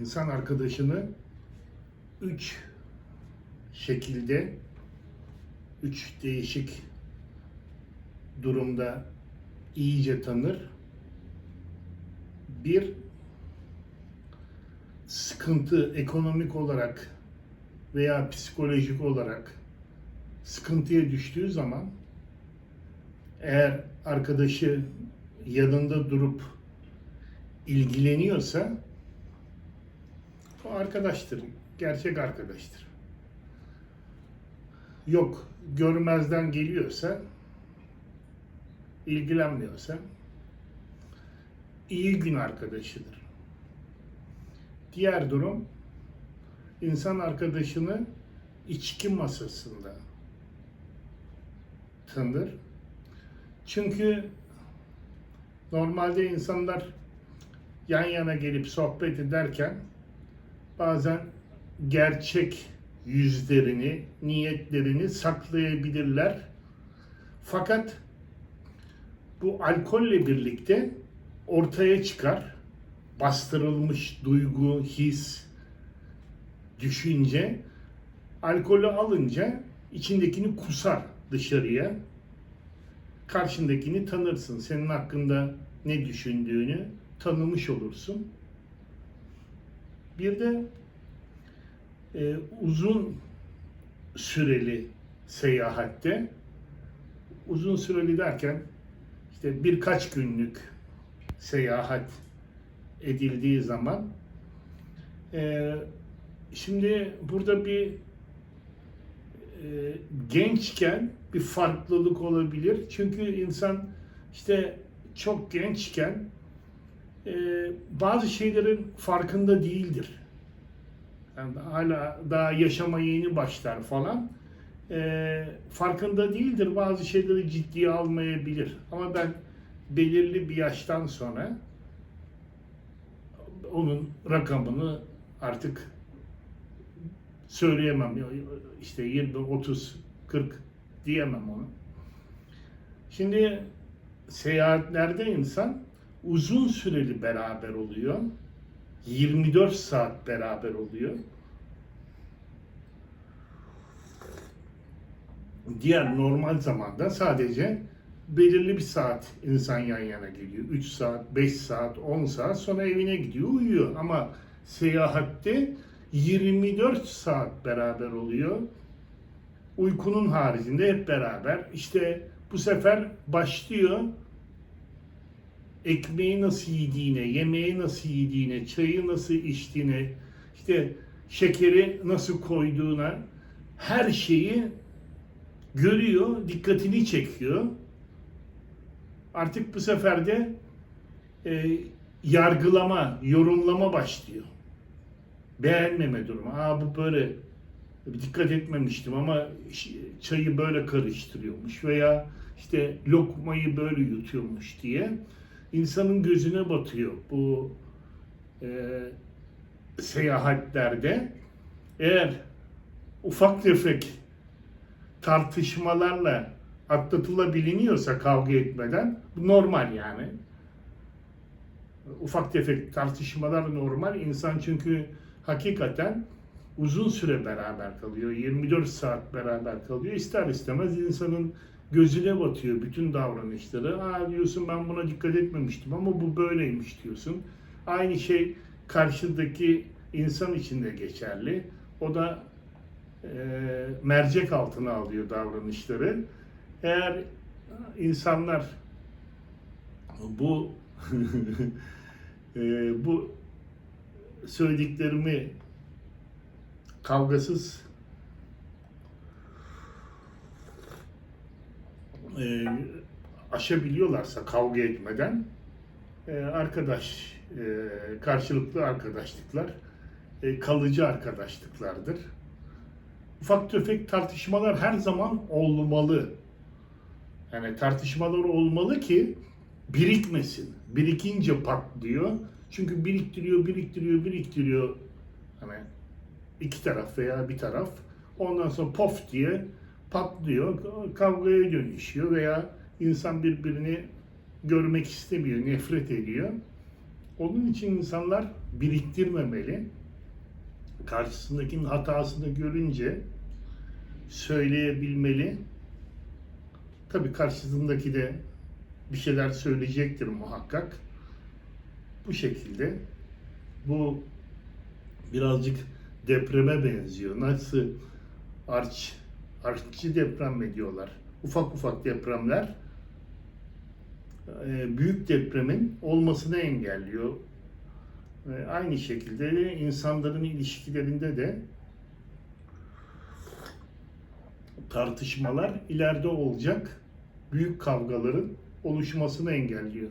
insan arkadaşını üç şekilde, üç değişik durumda iyice tanır. Bir, sıkıntı ekonomik olarak veya psikolojik olarak sıkıntıya düştüğü zaman eğer arkadaşı yanında durup ilgileniyorsa o arkadaştır, gerçek arkadaştır. Yok, görmezden geliyorsa, ilgilenmiyorsa iyi gün arkadaşıdır. Diğer durum insan arkadaşını içki masasında tanır. Çünkü normalde insanlar yan yana gelip sohbet ederken bazen gerçek yüzlerini, niyetlerini saklayabilirler. Fakat bu alkolle birlikte ortaya çıkar. Bastırılmış duygu, his, düşünce alkolü alınca içindekini kusar dışarıya. Karşındakini tanırsın. Senin hakkında ne düşündüğünü tanımış olursun. Bir de e, uzun süreli seyahatte uzun süreli derken işte birkaç günlük seyahat edildiği zaman e, şimdi burada bir e, gençken bir farklılık olabilir. Çünkü insan işte çok gençken bazı şeylerin farkında değildir. Yani hala daha yaşama yeni başlar falan. E, farkında değildir. Bazı şeyleri ciddiye almayabilir. Ama ben belirli bir yaştan sonra onun rakamını artık söyleyemem. İşte 20, 30, 40 diyemem onu. Şimdi seyahatlerde insan uzun süreli beraber oluyor. 24 saat beraber oluyor. Diğer normal zamanda sadece belirli bir saat insan yan yana geliyor. 3 saat, 5 saat, 10 saat sonra evine gidiyor, uyuyor. Ama seyahatte 24 saat beraber oluyor. Uykunun haricinde hep beraber. İşte bu sefer başlıyor ekmeği nasıl yediğine, yemeği nasıl yediğine, çayı nasıl içtiğine, işte şekeri nasıl koyduğuna her şeyi görüyor, dikkatini çekiyor. Artık bu sefer de e, yargılama, yorumlama başlıyor. Beğenmeme durumu. Aa bu böyle dikkat etmemiştim ama çayı böyle karıştırıyormuş veya işte lokmayı böyle yutuyormuş diye insanın gözüne batıyor bu e, seyahatlerde. Eğer ufak tefek tartışmalarla atlatılabiliniyorsa kavga etmeden bu normal yani. Ufak tefek tartışmalar normal. İnsan çünkü hakikaten uzun süre beraber kalıyor. 24 saat beraber kalıyor. İster istemez insanın gözüne batıyor bütün davranışları. Aa diyorsun ben buna dikkat etmemiştim ama bu böyleymiş diyorsun. Aynı şey karşıdaki insan için de geçerli. O da e, mercek altına alıyor davranışları. Eğer insanlar bu e, bu söylediklerimi kavgasız e, aşabiliyorlarsa kavga etmeden e, arkadaş e, karşılıklı arkadaşlıklar e, kalıcı arkadaşlıklardır. Ufak tefek tartışmalar her zaman olmalı. Yani tartışmalar olmalı ki birikmesin. Birikince patlıyor. Çünkü biriktiriyor, biriktiriyor, biriktiriyor. Hani iki taraf veya bir taraf. Ondan sonra pof diye patlıyor, kavgaya dönüşüyor veya insan birbirini görmek istemiyor, nefret ediyor. Onun için insanlar biriktirmemeli. Karşısındakinin hatasını görünce söyleyebilmeli. Tabii karşısındaki de bir şeyler söyleyecektir muhakkak. Bu şekilde bu birazcık depreme benziyor. Nasıl arç artçı deprem mi diyorlar? Ufak ufak depremler e, büyük depremin olmasını engelliyor. Ve aynı şekilde de insanların ilişkilerinde de tartışmalar ileride olacak büyük kavgaların oluşmasını engelliyor.